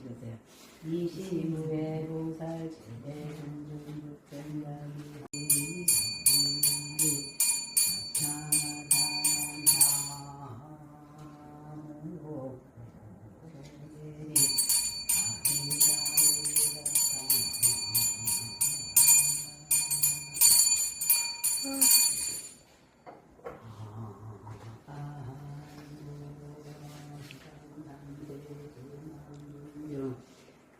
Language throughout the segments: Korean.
읽으세요. 이시무에 보살 제대 종종 북전가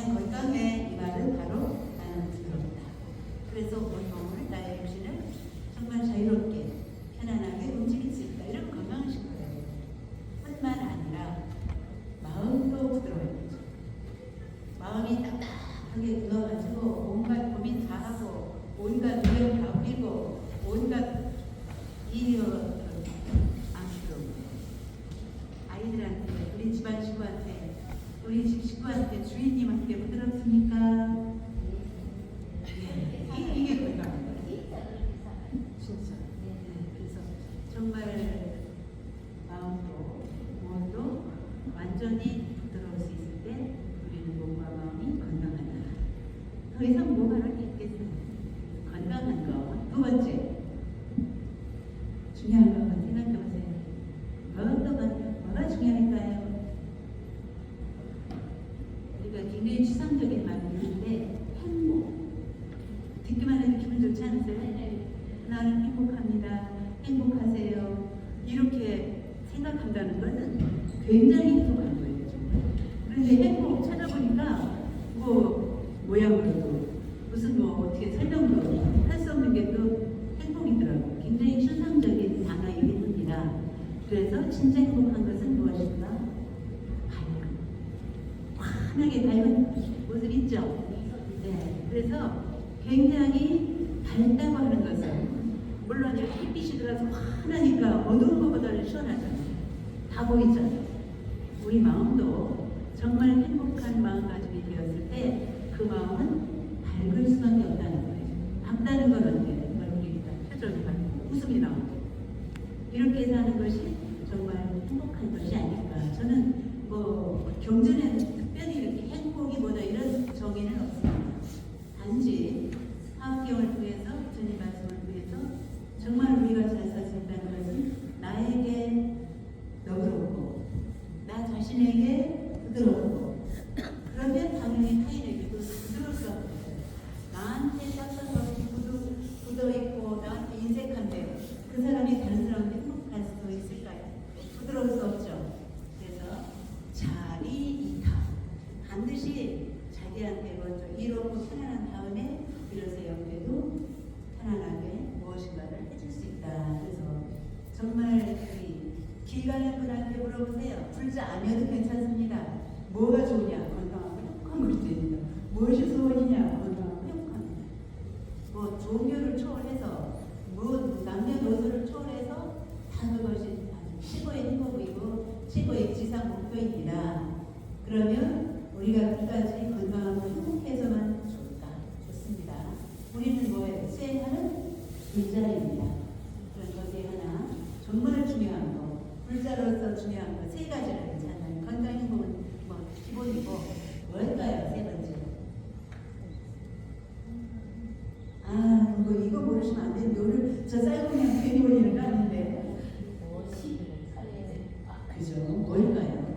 아, 난 건강해. 이 말은 바로 나는 부드럽다. 그래서 운동을 나의 육신을 정말 자유롭게 편안하게 움직일 수 있다. 이런 건강하신 거예요. 뿐만 아니라 마음도 부드러워야죠. 마음이 딱딱하게 굳어가지고 온갖 고민 다 하고 온갖 위험 다 부리고 온갖 일이 안쓰러운 아이들한테 우리 집안 식구한테 우리 집 식구한테 주인님한테 부드럽습니까? 네, 이- 이게 건강한 거예요. 진짜. 네, 그래서 정말 마음도 몸도 완전히 부드러울 수 있을 때 우리는 몸과 마음이 건강하다. 더 이상 뭐말할 게 있겠어요? 건강한 거. 두 번째. 중요한 거 한번 생각해 보세요. 뭐가, 뭐가 중요할까요? 우리가 굉장히 추상적인 말을 하는데 행복. 듣기만 해도 기분 좋지 않으세요? 나는 행복합니다. 행복하세요. 이렇게 생각한다는 것은 굉장히 행복한 거예요. 정말. 그런데 행복 찾아보니까 뭐 모양으로도 무슨 뭐 어떻게 설명도 할 수 없는 게 또 행복이더라고요. 굉장히 추상적인 단어이긴 합니다. 그래서 진짜 행복한 것은 무엇인가? 밝음. 환하게 밝은 모습 있죠? 네. 그래서 굉장히 밝다고 하는 것은 물론 햇빛이 들어서 환하니까 어두운 것보다는 시원하잖아요. 다 보이잖아요. 우리 마음도 정말 행복한 마음가짐이 되었을 때 그 마음은 밝을 수밖에 없다는 거예요. 밝다는 건 어때요? 얼굴이 표정이 밝고 웃음이 나오고 이렇게 사는 것이 정말 행복한 것이 아닐까. 저는 뭐 경전에는 특별히 이렇게 행복이 뭐다 이런 정의는 없습니다. 단지 화경을 위해서 주님 말씀을 위해서 정말 우리가 잘 살 수 있다는 것은 나에게 너그럽고 나 자신에게 부드럽고 그러면 당연히 타인에게도 부드러울 수밖에 없어요. 나한테 짝짝없이 부드, 부드러있고 나한테 인색한데 그 사람이 다른 사람한테 행복할 수도 있을까요? 부드러울 수 없죠. 그래서 자리 이타 반드시 자기한테 먼저 이롭고 편안한 다음에 비로소 영계도 편안하게 무엇인가를 해줄 수 있다. 그래서 정말 우리 길 가는 분한테 물어보세요. 불자 아니어도 괜찮습니다. 뭐가 좋으냐? 목표입니다. 그러면 우리가 끝까지 건강하고 행복해서만 좋을까? 좋습니다. 우리는 뭐예요? 수행하는 불자입니다. 그런 것에 하나 정말 중요한 거, 불자로서 중요한 거 세 가지를 괜찮아요. 건강, 행복은 뭐 기본이고 뭘까요? 세 번째. 아, 이거, 이거 모르시면 안 되는데 오늘 저 쌀국냥 괜히 올리는 거 아닌데. 그죠? 뭘까요?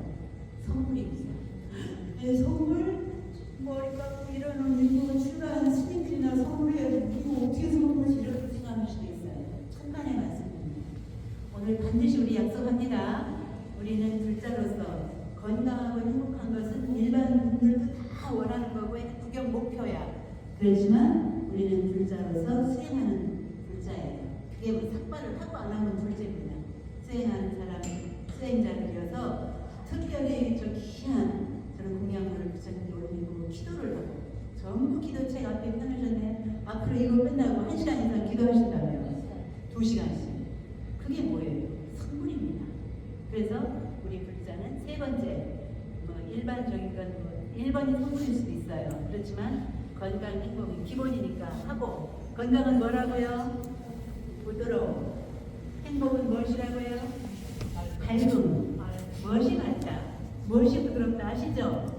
건강하고 행복한 것은 일반 분들도 다 원하는 거고 국영 목표야. 그렇지만 우리는 불자로서 수행하는 불자예요. 그게 뭐 삭발을 하고 안 하면 둘째입니다. 수행하는 사람, 수행자들이어서 특별히 저 귀한 저런 공양물을 부처님께 올리고 기도를 하고 전부 기도책 앞에 펴놓으셨네. 앞으로 이거 끝나고 한 시간 이상 기도하신다며요. 두 시간씩. 그게 뭐예요? 선물입니다. 그래서 우리 불자는 세 번째, 뭐 일반적인 건 뭐, 1번이 선물일 수도 있어요. 그렇지만 건강, 행복은 기본이니까 하고, 건강은 뭐라고요? 부드러움. 행복은 무엇이라고요? 밝음. 무엇이 밝다? 무엇이 부드럽다 아시죠?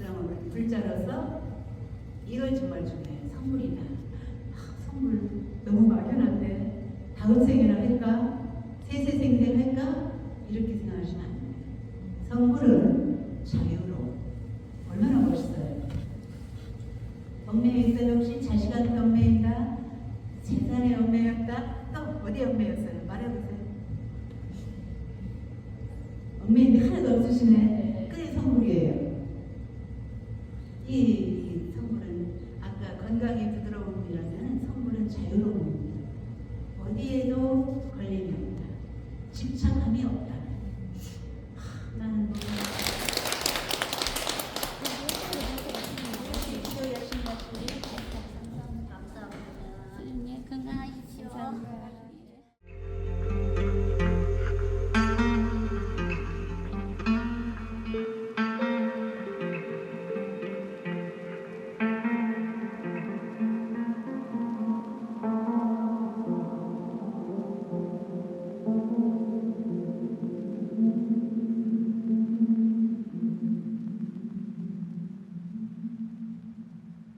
우리 불자로서 이건 정말 중요해요. 선물이다. 아, 선물 너무 막연한데 다음 생이나 할까? 세세생생 할까? 이렇게 생각하시면 선물은 자유로 얼마나 멋있어요. 얽매여 있어요 혹시 자식한테 얽매인다? 재산에 얽매였다? 또 어디 얽매였어요? 말해보세요. 얽매인데 하나도 없으시네. 그게 선물이에요. 이, 이 선물은 아까 건강의 부드러움이라는 선물은 자유로움입니다. 어디에도 걸림이 없다. 집착